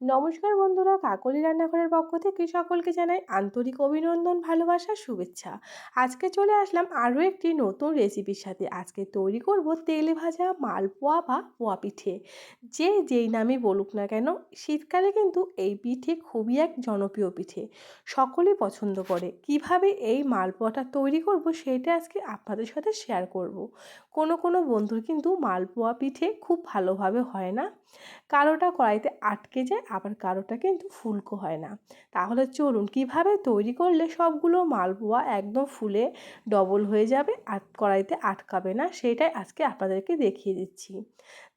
নমস্কার বন্ধুরা, কাকলি রান্নাঘরের পক্ষ থেকে সকলকে জানাই আন্তরিক অভিনন্দন, ভালোবাসা, শুভেচ্ছা। আজকে চলে আসলাম আরও একটি নতুন রেসিপির সাথে। আজকে তৈরি করব তেলে ভাজা মালপোয়া বা পোয়া পিঠে। যে যেই নামে বলুক না কেন, শীতকালে কিন্তু এই পিঠে খুবই এক জনপ্রিয় পিঠে। সকলেই পছন্দ করে। কীভাবে এই মালপোয়াটা তৈরি করব সেটা আজকে আপনাদের সাথে শেয়ার করব। কোনো কোনো বন্ধুর কিন্তু মালপোয়া পিঠে খুব ভালোভাবে হয় না। কারোটা কড়াইতে আটকে যায় আবার কারোটা কিন্তু ফুলকো হয় না। তাহলে চলুন, কীভাবে তৈরি করলে সবগুলো মালপোয়া একদম ফুলে ডবল হয়ে যাবে আর কড়াইতে আটকাবে না, সেটাই আজকে আপনাদেরকে দেখিয়ে দিচ্ছি।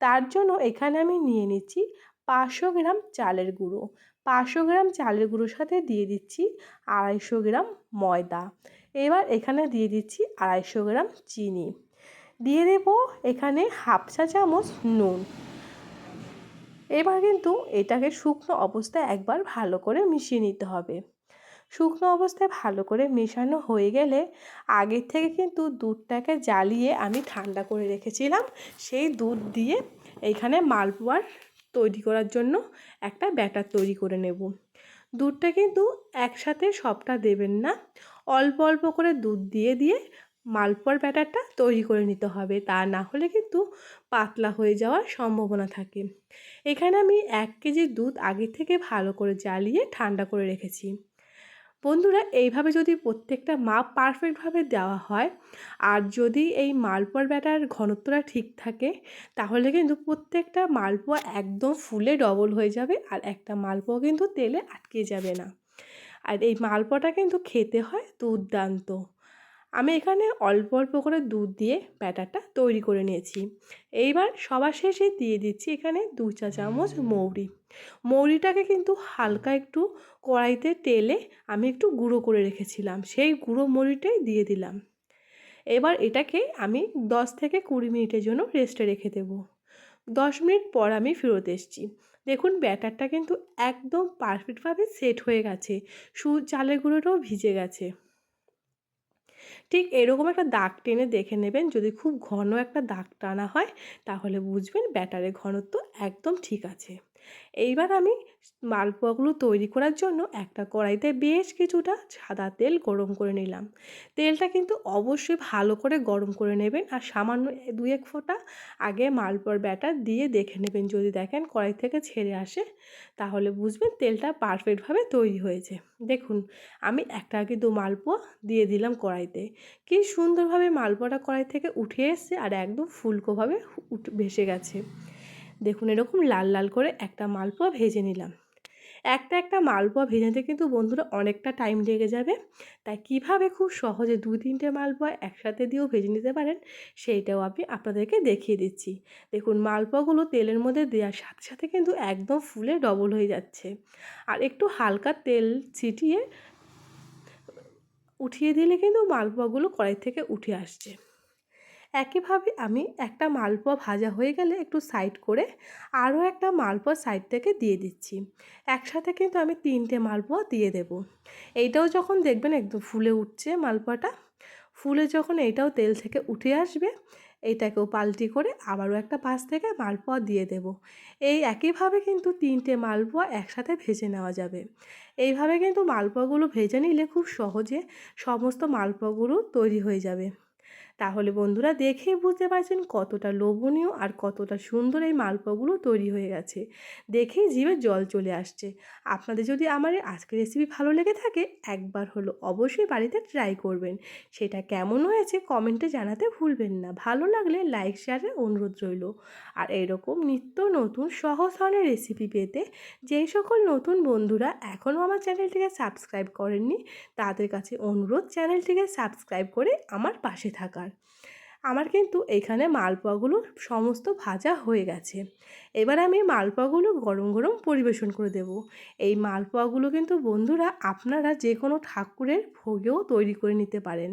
তার জন্য এখানে আমি নিয়ে নিচ্ছি পাঁচশো গ্রাম চালের গুঁড়ো। পাঁচশো গ্রাম চালের গুঁড়োর সাথে দিয়ে দিচ্ছি আড়াইশো গ্রাম ময়দা। এবার এখানে দিয়ে দিচ্ছি আড়াইশো গ্রাম চিনি। দিয়ে দেব এখানে হাফ চা চামচ নুন। এবার কিন্তু এটাকে শুকনো অবস্থায় একবার ভালো করে মিশিয়ে নিতে হবে। শুকনো অবস্থায় ভালো করে মেশানো হয়ে গেলে আগের থেকে কিন্তু দুধটাকে জ্বালিয়ে আমি ঠান্ডা করে রেখেছিলাম। সেই দুধ দিয়ে এইখানে মালপোয়ার তৈরি করার জন্য একটা ব্যাটার তৈরি করে নেব। দুধটা কিন্তু একসাথে সবটা দেবেন না। অল্প অল্প করে দুধ দিয়ে দিয়ে মালপোয়ার ব্যাটারটা তৈরি করে নিতে হবে। তা না হলে কিন্তু পাতলা হয়ে যাওয়ার সম্ভাবনা থাকে। এখানে আমি এক কেজি দুধ আগে থেকে ভালো করে জ্বালিয়ে ঠান্ডা করে রেখেছি। বন্ধুরা, এইভাবে যদি প্রত্যেকটা মাপ পারফেক্টভাবে দেওয়া হয়, আর যদি এই মালপোয়ার ব্যাটার ঘনত্বটা ঠিক থাকে, তাহলে কিন্তু প্রত্যেকটা মালপোয়া একদম ফুলে ডবল হয়ে যাবে, আর একটা মালপোয়া কিন্তু তেলে আটকে যাবে না। আর এই মালপোয়াটা কিন্তু খেতে হয় দুর্দান্ত। আমি এখানে অল্প অল্প করে দুধ দিয়ে ব্যাটারটা তৈরি করে নিয়েছি। এইবার সবার শেষে দিয়ে দিচ্ছি এখানে দু চা চামচ মৌরি। মৌরিটাকে কিন্তু হালকা একটু কড়াইতে তেলে আমি একটু গুঁড়ো করে রেখেছিলাম। সেই গুঁড়ো মৌরিটাই দিয়ে দিলাম। এবার এটাকে আমি দশ থেকে কুড়ি মিনিটের জন্য রেস্টে রেখে দেবো। দশ মিনিট পর আমি ফেরত এসেছি। দেখুন ব্যাটারটা কিন্তু একদম পারফেক্টভাবে সেট হয়ে গেছে। সু, চালের গুঁড়োটাও ভিজে গেছে। ঠিক এরকম একটা দাগ টেনে দেখে নেবেন। যদি খুব ঘন একটা দাগ টানা হয়, তাহলে বুঝবেন ব্যাটারের ঘনত্ব একদম ঠিক আছে। এইবার আমি মালপোয়াগুলো তৈরি করার জন্য একটা কড়াইতে বেশ কিছুটা সাদা তেল গরম করে নিলাম। তেলটা কিন্তু অবশ্যই ভালো করে গরম করে নেবেন আর সামান্য দু এক ফোঁটা আগে মালপোয়ার ব্যাটার দিয়ে দেখে নেবেন যদি দেখেন কড়াই থেকে ছেড়ে আসে, তাহলে বুঝবেন তেলটা পারফেক্টভাবে তৈরি হয়েছে। দেখুন, আমি একটা দু মালপোয়া দিয়ে দিলাম কড়াইতে। কি সুন্দরভাবে মালপোয়াটা কড়াই থেকে উঠে এসছে আর একদম ফুলকোভাবে ভেসে গেছে। দেখুন, এরকম লাল লাল করে একটা মালপোয়া ভেজে নিলাম। একটা একটা মালপোয়া ভেজাতে কিন্তু বন্ধুরা অনেকটা টাইম লেগে যাবে। তাই কীভাবে খুব সহজে দু তিনটে মালপোয়া একসাথে দিয়েও ভেজে নিতে পারেন, সেইটাও আমি আপনাদেরকে দেখিয়ে দিচ্ছি। দেখুন, মালপোয়াগুলো তেলের মধ্যে দেওয়ার সাথে সাথে কিন্তু একদম ফুলে ডবল হয়ে যাচ্ছে। আর একটু হালকা তেল ছিটিয়ে উঠিয়ে দিলে কিন্তু মালপোয়াগুলো কড়াই থেকে উঠে আসছে। একইভাবে আমি একটা মালপোয়া ভাজা হয়ে গেলে একটু সাইড করে আরও একটা মালপোয়া সাইড থেকে দিয়ে দিচ্ছি। একসাথে কিন্তু আমি তিনটে মালপোয়া দিয়ে দেব। এইটাও যখন দেখবেন একদম ফুলে উঠছে মালপোয়াটা। ফুলে যখন এইটাও তেল থেকে উঠে আসবে, এইটাকেও পাল্টি করে আবারও একটা পাশ থেকে মালপোয়া দিয়ে দেব। এই একইভাবে কিন্তু তিনটে মালপোয়া একসাথে ভেজে নেওয়া যাবে। এইভাবে কিন্তু মালপোয়াগুলো ভেজে নিলে খুব সহজে সমস্ত মালপোয়াগুলো তৈরি হয়ে যাবে। তাহলে বন্ধুরা দেখেই বুঝতে পারছেন কতটা লোভনীয় আর কতটা সুন্দর এই মালপোয়াগুলো তৈরি হয়ে গেছে। দেখেই জিভে জল চলে আসছে। আপনাদের যদি আমার এই আজকের রেসিপি ভালো লেগে থাকে, একবার হলো অবশ্যই বাড়িতে ট্রাই করবেন। সেটা কেমন হয়েছে কমেন্টে জানাতে ভুলবেন না। ভালো লাগলে লাইক শেয়ারের অনুরোধ রইল। আর এরকম নিত্য নতুন সহজ ধরনের রেসিপি পেতে যেই সকল নতুন বন্ধুরা এখনও আমার চ্যানেলটিকে সাবস্ক্রাইব করেননি, তাদের কাছে অনুরোধ চ্যানেলটিকে সাবস্ক্রাইব করে আমার পাশে থাকার। আমার কিন্তু এখানে মালপোয়াগুলো সমস্ত ভাজা হয়ে গেছে। এবার আমি মালপোয়াগুলো গরম গরম পরিবেশন করে দেব। এই মালপোয়াগুলো কিন্তু বন্ধুরা আপনারা যে কোনো ঠাকুরের ভোগেও তৈরি করে নিতে পারেন।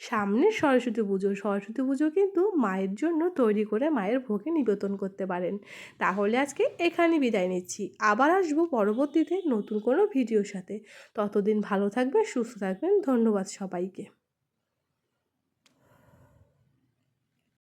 সামনে সরস্বতী পুজো সরস্বতী পুজো কিন্তু মায়ের জন্য তৈরি করে মায়ের ভোগে নিবেদন করতে পারেন। তাহলে আজকে এখানে বিদায় নিচ্ছি। আবার আসব পরবর্তীতে নতুন কোনো ভিডিওর সাথে। ততদিন ভালো থাকবেন, সুস্থ থাকবেন। ধন্যবাদ সবাইকে।